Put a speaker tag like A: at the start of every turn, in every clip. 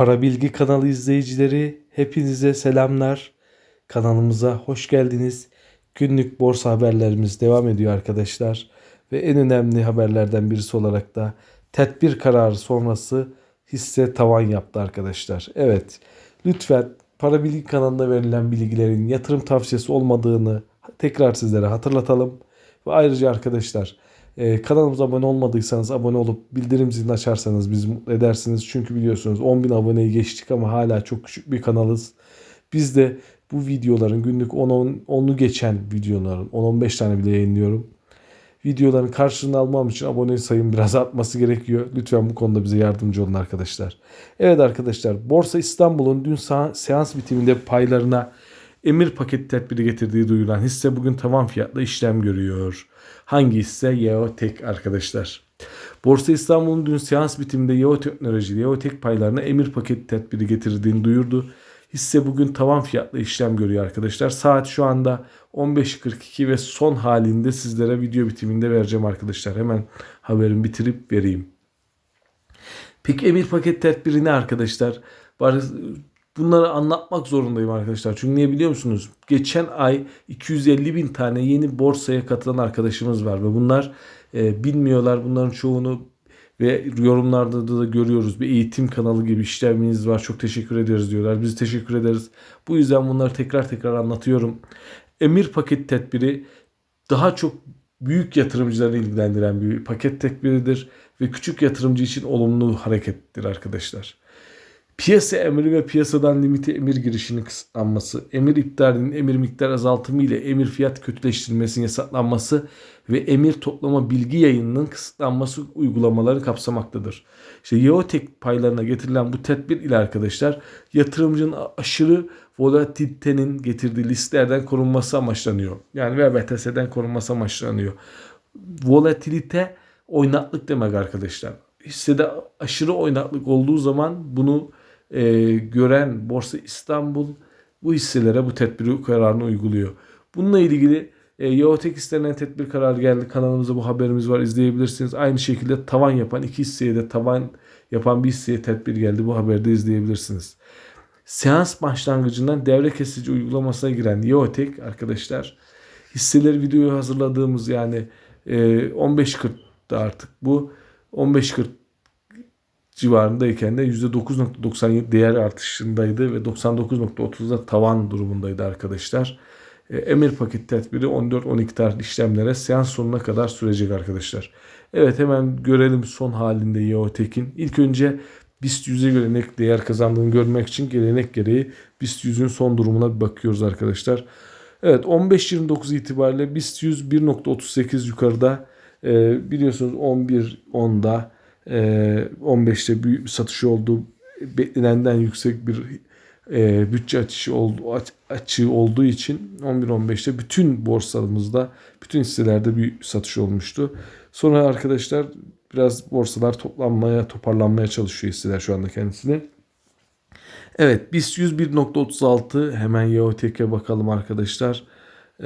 A: Para Bilgi kanalı izleyicileri hepinize selamlar. Kanalımıza hoş geldiniz. Günlük borsa haberlerimiz devam ediyor arkadaşlar. Ve en önemli haberlerden birisi olarak da tedbir kararı sonrası hisse tavan yaptı arkadaşlar. Evet lütfen Para Bilgi kanalında verilen bilgilerin yatırım tavsiyesi olmadığını tekrar sizlere hatırlatalım. Ve ayrıca arkadaşlar ee, kanalımıza abone olmadıysanız abone olup bildirim zilini açarsanız bizi mutlu edersiniz. Çünkü biliyorsunuz 10.000 aboneyi geçtik ama hala çok küçük bir kanalız. Biz de bu videoların günlük 10 10'u geçen videoların 10-15 tane bile yayınlıyorum. Videoların karşılığını almam için abone sayım biraz artması gerekiyor. Lütfen bu konuda bize yardımcı olun arkadaşlar. Evet arkadaşlar Borsa İstanbul'un dün seans bitiminde paylarına emir paket tedbiri getirdiği duyulan hisse bugün tavan fiyatla işlem görüyor. Hangi hisse? Yeotek arkadaşlar. Borsa İstanbul'un dün seans bitiminde Yeo Teknoloji, Yeotek paylarına emir paket tedbiri getirdiğini duyurdu. Hisse bugün tavan fiyatla işlem görüyor arkadaşlar. Saat şu anda 15.42 ve son halinde sizlere video bitiminde vereceğim arkadaşlar. Hemen haberimi bitirip vereyim. Peki emir paket tedbiri ne arkadaşlar? Bunları anlatmak zorundayım arkadaşlar. Çünkü niye biliyor musunuz? Geçen ay 250 bin tane yeni borsaya katılan arkadaşımız var. Ve bunlar e, bilmiyorlar. Bunların çoğunu ve yorumlarda da, da görüyoruz. Bir eğitim kanalı gibi işleminiz var. Çok teşekkür ederiz diyorlar. Biz teşekkür ederiz. Bu yüzden bunları tekrar tekrar anlatıyorum. Emir paket tedbiri daha çok büyük yatırımcıları ilgilendiren bir paket tedbiridir ve küçük yatırımcı için olumlu harekettir arkadaşlar. Piyasa emri ve piyasadan limiti emir girişinin kısıtlanması, emir iptalinin emir miktar azaltımı ile emir fiyat kötüleştirilmesinin yasaklanması ve emir toplama bilgi yayınının kısıtlanması uygulamaları kapsamaktadır. İşte Yeotek paylarına getirilen bu tedbir ile arkadaşlar yatırımcının aşırı volatilitenin getirdiği listelerden korunması amaçlanıyor. Yani VBTS'den korunması amaçlanıyor. Volatilite oynaklık demek arkadaşlar. Hissede aşırı oynaklık olduğu zaman bunu e, gören Borsa İstanbul bu hisselere bu tedbiri kararını uyguluyor. Bununla ilgili e, Yeotek istenen tedbir kararı geldi. Kanalımızda bu haberimiz var izleyebilirsiniz. Aynı şekilde tavan yapan iki hisseye de tavan yapan bir hisseye tedbir geldi. Bu haberde izleyebilirsiniz. Seans başlangıcından devre kesici uygulamasına giren Yeotek arkadaşlar hisseleri videoyu hazırladığımız yani e, 15.40'da artık bu 15.40 civarındayken de %9.97 değer artışındaydı ve 99.30'da tavan durumundaydı arkadaşlar. E, emir paket tedbiri 14-12 tarih işlemlere seans sonuna kadar sürecek arkadaşlar. Evet hemen görelim son halinde Yeotek'in. İlk önce BIST 100'e göre değer kazandığını görmek için gelenek gereği BIST 100'ün son durumuna bir bakıyoruz arkadaşlar. Evet 15.29 itibariyle BIST 100 1.38 yukarıda. Ee, biliyorsunuz 11.10'da 15'te ee, bir satışı oldu. Beklenenden yüksek bir e, bütçe açışı oldu, aç, açığı olduğu için 11-15'te bütün borsalarımızda, bütün hisselerde bir satış olmuştu. Sonra arkadaşlar biraz borsalar toplanmaya, toparlanmaya çalışıyor hisseler şu anda kendisini. Evet BIST 101.36 hemen Yaotek'e bakalım arkadaşlar.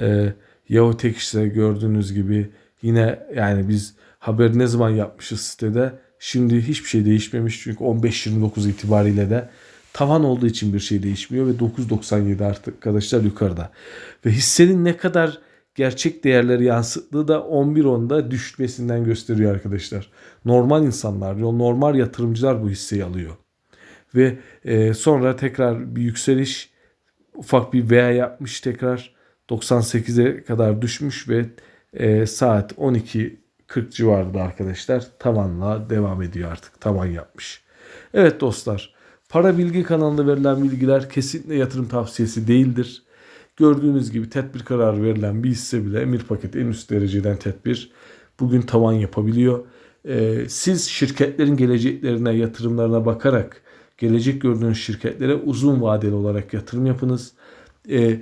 A: Ee, Yaotek işte gördüğünüz gibi yine yani biz haber ne zaman yapmışız sitede Şimdi hiçbir şey değişmemiş çünkü 15-29 itibariyle de tavan olduğu için bir şey değişmiyor ve 9.97 artık arkadaşlar yukarıda. Ve hissenin ne kadar gerçek değerleri yansıttığı da 11.10'da düşmesinden gösteriyor arkadaşlar. Normal insanlar, normal yatırımcılar bu hisseyi alıyor. Ve e, sonra tekrar bir yükseliş ufak bir V yapmış tekrar 98'e kadar düşmüş ve e, saat 12 40 civarında arkadaşlar tavanla devam ediyor artık. Tavan yapmış. Evet dostlar para bilgi kanalında verilen bilgiler kesinlikle yatırım tavsiyesi değildir. Gördüğünüz gibi tedbir kararı verilen bir hisse bile emir paketi en üst dereceden tedbir bugün tavan yapabiliyor. Ee, siz şirketlerin geleceklerine yatırımlarına bakarak gelecek gördüğünüz şirketlere uzun vadeli olarak yatırım yapınız. Ee,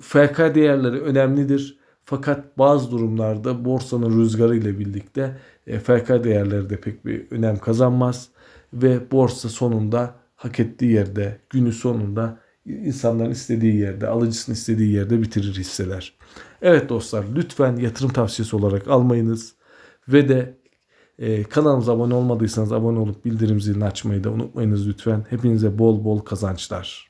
A: FK değerleri önemlidir. Fakat bazı durumlarda borsanın rüzgarı ile birlikte e, FK değerleri de pek bir önem kazanmaz ve borsa sonunda hak ettiği yerde, günü sonunda insanların istediği yerde, alıcısının istediği yerde bitirir hisseler. Evet dostlar lütfen yatırım tavsiyesi olarak almayınız ve de Ee, kanalımıza abone olmadıysanız abone olup bildirim zilini açmayı da unutmayınız lütfen. Hepinize bol bol kazançlar.